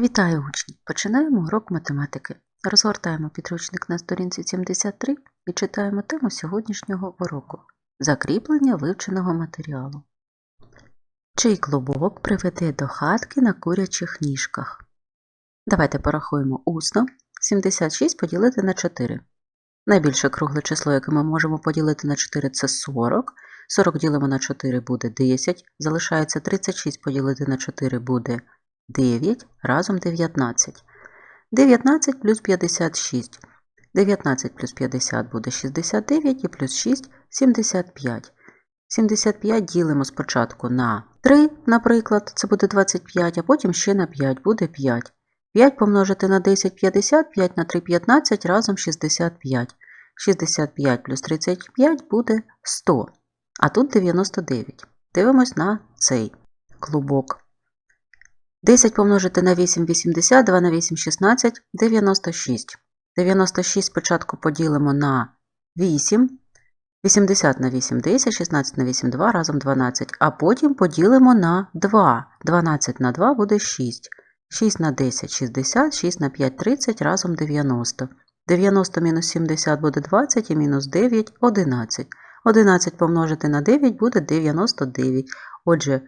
Вітаю учні! Починаємо урок математики. Розгортаємо підручник на сторінці 73 і читаємо тему сьогоднішнього уроку Закріплення вивченого матеріалу. Чий клубок приведе до хатки на курячих ніжках? Давайте порахуємо усно. 76 поділити на 4. Найбільше кругле число, яке ми можемо поділити на 4, це 40. 40 ділимо на 4 буде 10. Залишається 36 поділити на 4 буде 9, разом 19. 19 плюс 56. 19 плюс 50 буде 69 і плюс 6 – 75. 75 ділимо спочатку на 3, наприклад, це буде 25, а потім ще на 5 буде 5. 5 помножити на 10 – 50, 5 на 3 – 15, разом 65. 65 плюс 35 буде 100, а тут 99. Дивимось на цей клубок. 10 помножити на 8 – 80, 2 на 8 – 16, 96. 96 спочатку поділимо на 8, 80 на 8 – 10, 16 на 8 – 2, разом 12, а потім поділимо на 2. 12 на 2 буде 6. 6 на 10 – 60, 6 на 5 – 30, разом 90. 90 мінус 70 буде 20 і мінус 9 – 11. 11 помножити на 9 буде 99. Отже,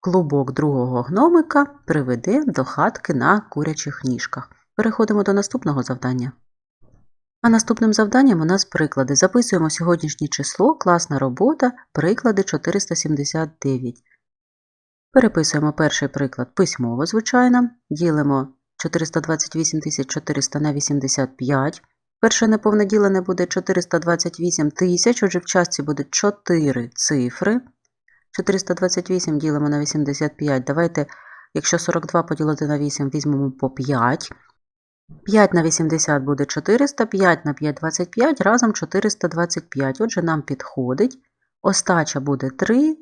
клубок другого гномика приведе до хатки на курячих ніжках. Переходимо до наступного завдання. А наступним завданням у нас приклади. Записуємо сьогоднішнє число, класна робота, приклади 479. Переписуємо перший приклад письмово, звичайно. Ділимо 428 400 на 85. Перше неповне ділене буде 428 тисяч, отже в частці буде 4 цифри. 428 ділимо на 85. Давайте, якщо 42 поділити на 8, візьмемо по 5. 5 на 80 буде 400, 5 на 5 – 25, разом 425. Отже, нам підходить. Остача буде 3.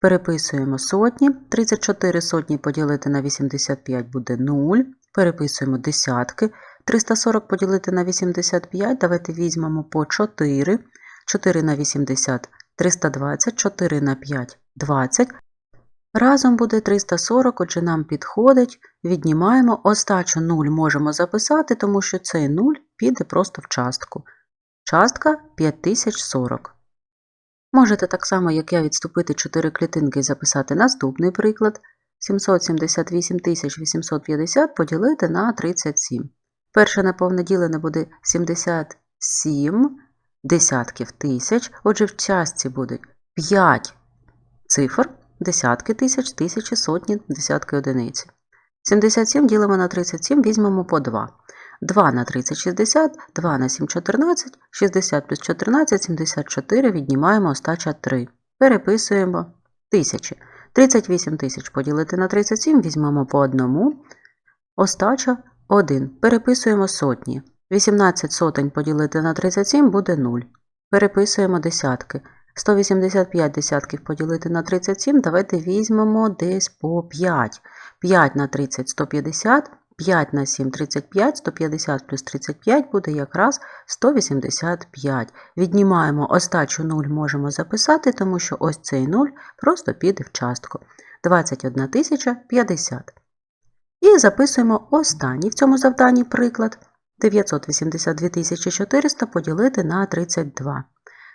Переписуємо сотні. 34 сотні поділити на 85 буде 0. Переписуємо десятки. 340 поділити на 85. Давайте візьмемо по 4. 4 на 80 – 320, 4 на 5 – 20. Разом буде 340, отже нам підходить. Віднімаємо. Остачу 0 можемо записати, тому що цей 0 піде просто в частку. Частка 5040. Можете так само, як я, відступити 4 клітинки і записати наступний приклад. 778 850 поділити на 37. Перше неповне ділене буде 77 десятків тисяч. Отже, в частці будуть 5 цифр, десятки тисяч, тисячі, сотні, десятки одиниці. 77 ділимо на 37, візьмемо по 2. 2 на 30 – 60, 2 на 7 – 14, 60 плюс 14 – 74, віднімаємо остача 3. Переписуємо тисячі. 38 тисяч поділити на 37, візьмемо по одному. Остача 1. Переписуємо сотні. 18 сотень поділити на 37 буде 0. Переписуємо десятки. 185 десятків поділити на 37, давайте візьмемо десь по 5. 5 на 30 – 150, 5 на 7 – 35, 150 плюс 35 буде якраз 185. Віднімаємо остачу 0 можемо записати, тому що ось цей 0 просто піде в частку. 21 50. І записуємо останній в цьому завданні приклад. 982 400 поділити на 32.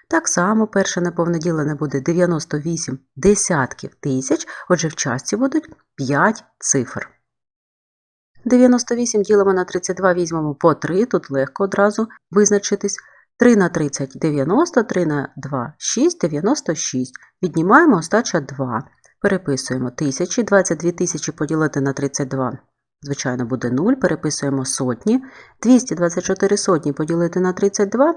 Так само перше неповне ділене буде 98 десятків тисяч, отже в частці будуть 5 цифр. 98 ділимо на 32, візьмемо по 3, тут легко одразу визначитись. 3 на 30 – 90, 3 на 2 – 6, 96. Віднімаємо остача 2. Переписуємо тисячі, 22 тисячі поділити на 32. Звичайно, буде 0. Переписуємо сотні. 224 сотні поділити на 32.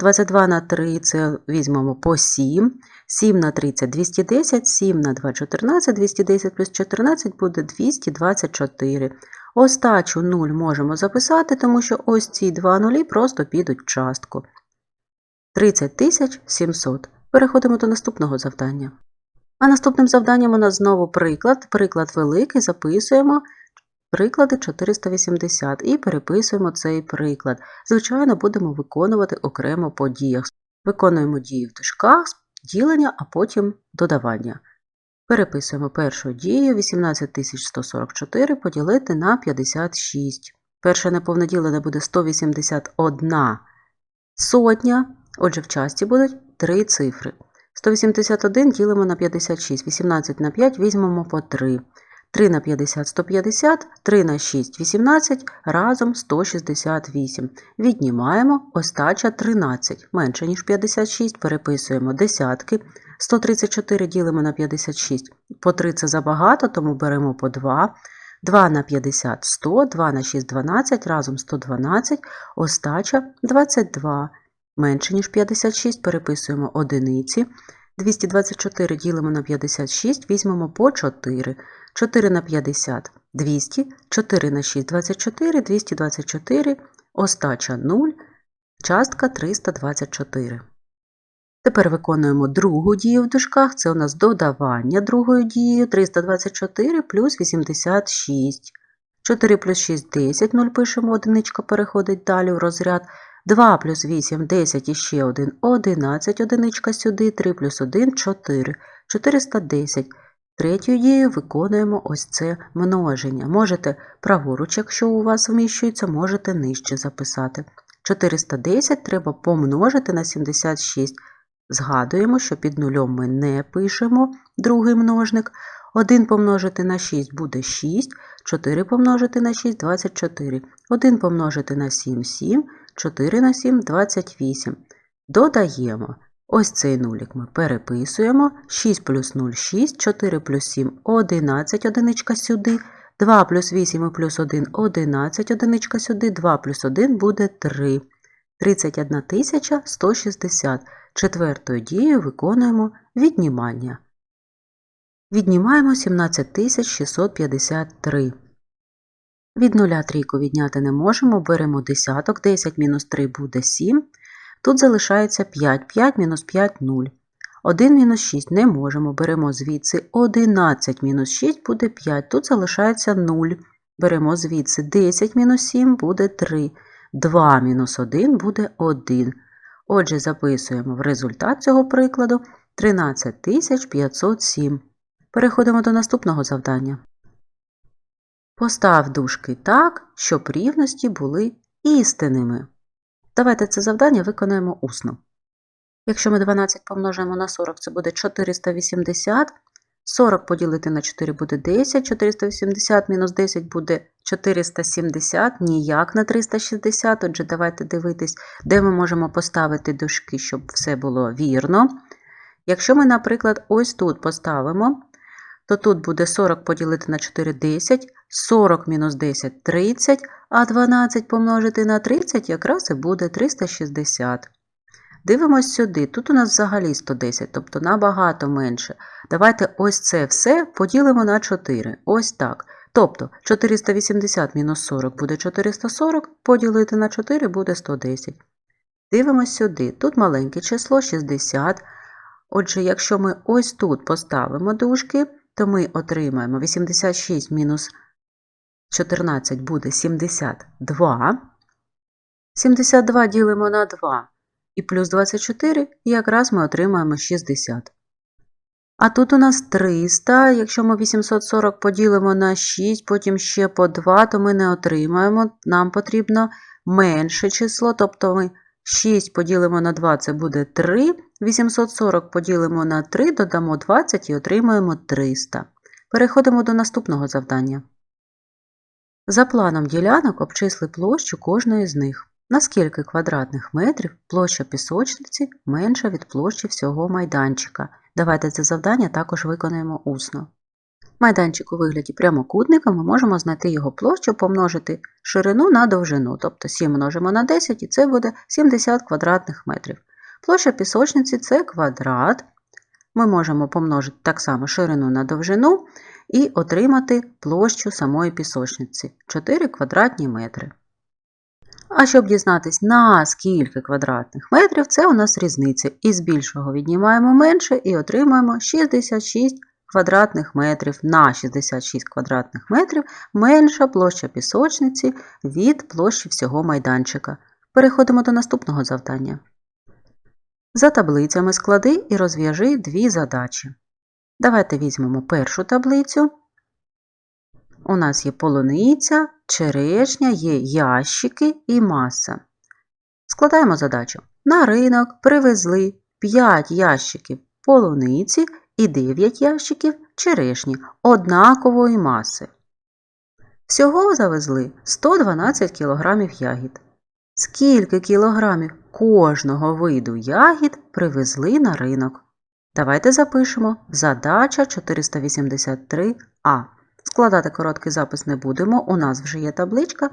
22 на 3 це візьмемо по 7. 7 на 30 – 210, 7 на 2 – 14, 210 плюс 14 буде 224. Остачу 0 можемо записати, тому що ось ці два нулі просто підуть в частку. 30 700. Переходимо до наступного завдання. А наступним завданням у нас знову приклад. Приклад великий, записуємо приклади 480 і переписуємо цей приклад. Звичайно, будемо виконувати окремо по діях. Виконуємо дії в дужках, ділення, а потім додавання. Переписуємо першу дію 18144 поділити на 56. Перше неповне ділене буде 181 сотня. Отже, в часті будуть три цифри. 181 ділимо на 56. 18 на 5 візьмемо по 3. 3 на 50 – 150, 3 на 6 – 18, разом 168. Віднімаємо остача 13, менше ніж 56, переписуємо десятки. 134 ділимо на 56, по 3 це забагато, тому беремо по 2. 2 на 50 – 100, 2 на 6 – 12, разом 112, остача 22. Менше ніж 56, переписуємо одиниці. 224 ділимо на 56, візьмемо по 4. 4 на 50 – 200, 4 на 6 – 24, 224, остача 0, частка 324. Тепер виконуємо другу дію в дужках, це у нас додавання другої дії 324 плюс 86. 4 плюс 6 – 10, 0 пишемо, одиничка переходить далі в розряд. 2 плюс 8 – 10 і ще 1 – 11, одиничка сюди, 3 плюс 1 – 4, 410. Третьою дією виконуємо ось це множення. Можете праворуч, якщо у вас вміщується, можете нижче записати. 410 треба помножити на 76. Згадуємо, що під нулем ми не пишемо другий множник. 1 помножити на 6 буде 6, 4 помножити на 6 – 24. 1 помножити на 7 – 7, 4 на 7 – 28. Додаємо. Ось цей нулік ми переписуємо. 6 плюс 0 – 6, 4 плюс 7 – 11, одиничка сюди. 2 плюс 8 і плюс 1 – 11, одиничка сюди. 2 плюс 1 буде 3. 31 160. Четвертою дією виконуємо віднімання. Віднімаємо 17 653. Від нуля трійку відняти не можемо, беремо десяток, 10 мінус 3 буде 7. Тут залишається 5, 5 мінус 5 – 0. 1 мінус 6 не можемо, беремо звідси 11 мінус 6 буде 5, тут залишається 0. Беремо звідси 10 мінус 7 буде 3. 2 мінус 1 буде 1. Отже, записуємо в результат цього прикладу 13 507. Переходимо до наступного завдання. Постав дужки так, щоб рівності були істинними. Давайте це завдання виконаємо усно. Якщо ми 12 помножимо на 40, це буде 480. 40 поділити на 4 буде 10, 480 мінус 10 буде 470, ніяк на 360. Отже, давайте дивитись, де ми можемо поставити дужки, щоб все було вірно. Якщо ми, наприклад, ось тут поставимо, то тут буде 40 поділити на 4 10, 40 мінус 10 30, а 12 помножити на 30 якраз і буде 360. Дивимось сюди. Тут у нас взагалі 110, тобто набагато менше. Давайте ось це все поділимо на 4. Ось так. Тобто 480 мінус 40 буде 440, поділити на 4 буде 110. Дивимось сюди. Тут маленьке число 60. Отже, якщо ми ось тут поставимо дужки, то ми отримаємо 86 мінус 14 буде 72. 72 ділимо на 2 і плюс 24, і якраз ми отримаємо 60. А тут у нас 300. Якщо ми 840 поділимо на 6, потім ще по 2, то ми не отримаємо. Нам потрібно менше число, тобто ми 6 поділимо на 2, це буде 3. 840 поділимо на 3, додамо 20 і отримаємо 300. Переходимо до наступного завдання. За планом ділянок обчисли площу кожної з них. На скільки квадратних метрів площа пісочниці менша від площі всього майданчика. Давайте це завдання також виконаємо усно. Майданчик у вигляді прямокутника ми можемо знайти його площу, помножити ширину на довжину, тобто 7 множимо на 10 і це буде 70 квадратних метрів. Площа пісочниці це квадрат. Ми можемо помножити так само ширину на довжину і отримати площу самої пісочниці 4 квадратні метри. А щоб дізнатись, на скільки квадратних метрів, це у нас різниця. Із більшого віднімаємо менше і отримаємо 66 квадратних метрів на 66 квадратних метрів менша площа пісочниці від площі всього майданчика. Переходимо до наступного завдання. За таблицями склади і розв'яжи дві задачі. Давайте візьмемо першу таблицю. У нас є полуниця, черешня, є ящики і маса. Складаємо задачу. На ринок привезли 5 ящиків полуниці і 9 ящиків черешні однакової маси. Всього завезли 112 кг ягід. Скільки кілограмів кожного виду ягід привезли на ринок? Давайте запишемо задача 483А. Складати короткий запис не будемо, у нас вже є табличка,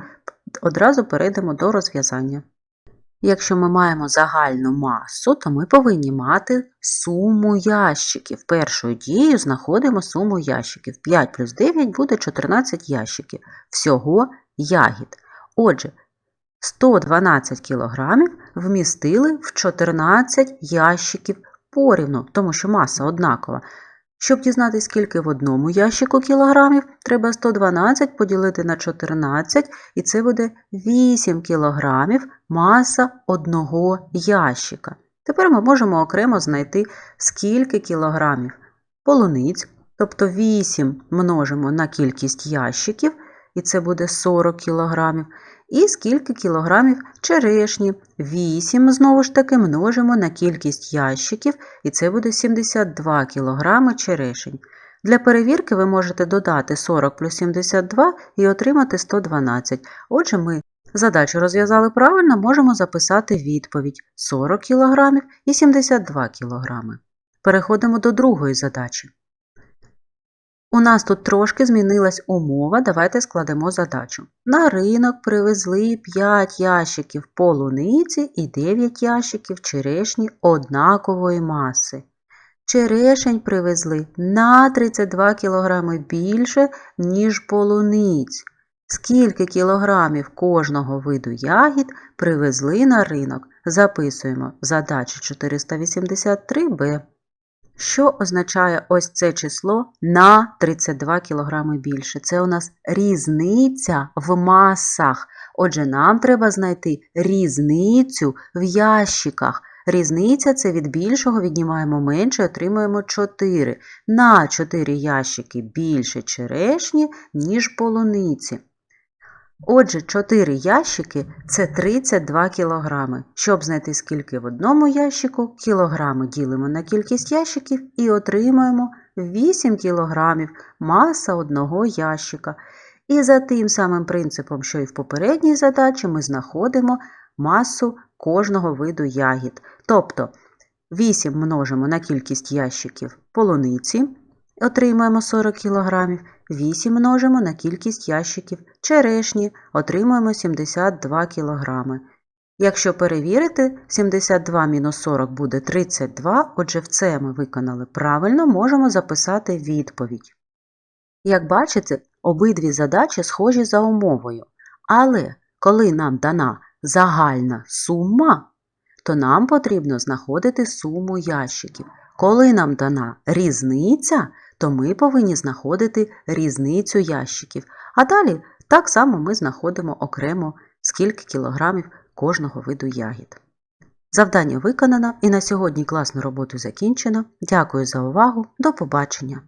одразу перейдемо до розв'язання. Якщо ми маємо загальну масу, то ми повинні мати суму ящиків. Першою дією знаходимо суму ящиків. 5 плюс 9 буде 14 ящиків. Всього ягід. Отже, 112 кг вмістили в 14 ящиків порівну, тому що маса однакова. Щоб дізнатися, скільки в одному ящику кілограмів, треба 112 поділити на 14, і це буде 8 кілограмів маса одного ящика. Тепер ми можемо окремо знайти, скільки кілограмів полуниць, тобто 8 множимо на кількість ящиків, і це буде 40 кілограмів. І скільки кілограмів черешні. 8 знову ж таки множимо на кількість ящиків, і це буде 72 кілограми черешень. Для перевірки ви можете додати 40 плюс 72 і отримати 112. Отже, ми задачу розв'язали правильно, можемо записати відповідь 40 кг і 72 кг. Переходимо до другої задачі. У нас тут трошки змінилась умова, давайте складемо задачу. На ринок привезли 5 ящиків полуниці і 9 ящиків черешні однакової маси. Черешень привезли на 32 кг більше, ніж полуниць. Скільки кілограмів кожного виду ягід привезли на ринок? Записуємо в задачі 483b. Що означає ось це число на 32 кг більше? Це у нас різниця в масах. Отже, нам треба знайти різницю в ящиках. Різниця це від більшого віднімаємо менше, отримуємо 4. На 4 ящики більше черешні, ніж полуниці. Отже, 4 ящики це 32 кілограми. Щоб знайти скільки в одному ящику, кілограми ділимо на кількість ящиків і отримаємо 8 кілограмів маса одного ящика. І за тим самим принципом, що і в попередній задачі, ми знаходимо масу кожного виду ягід. Тобто 8 множимо на кількість ящиків полуниці, отримаємо 40 кг, 8 множимо на кількість ящиків черешні, отримуємо 72 кг. Якщо перевірити, 72 мінус 40 буде 32, отже, в це ми виконали правильно, можемо записати відповідь. Як бачите, обидві задачі схожі за умовою. Але коли нам дана загальна сума, то нам потрібно знаходити суму ящиків. Коли нам дана різниця, то ми повинні знаходити різницю ящиків. А далі так само ми знаходимо окремо скільки кілограмів кожного виду ягід. Завдання виконано і на сьогодні класну роботу закінчено. Дякую за увагу. До побачення!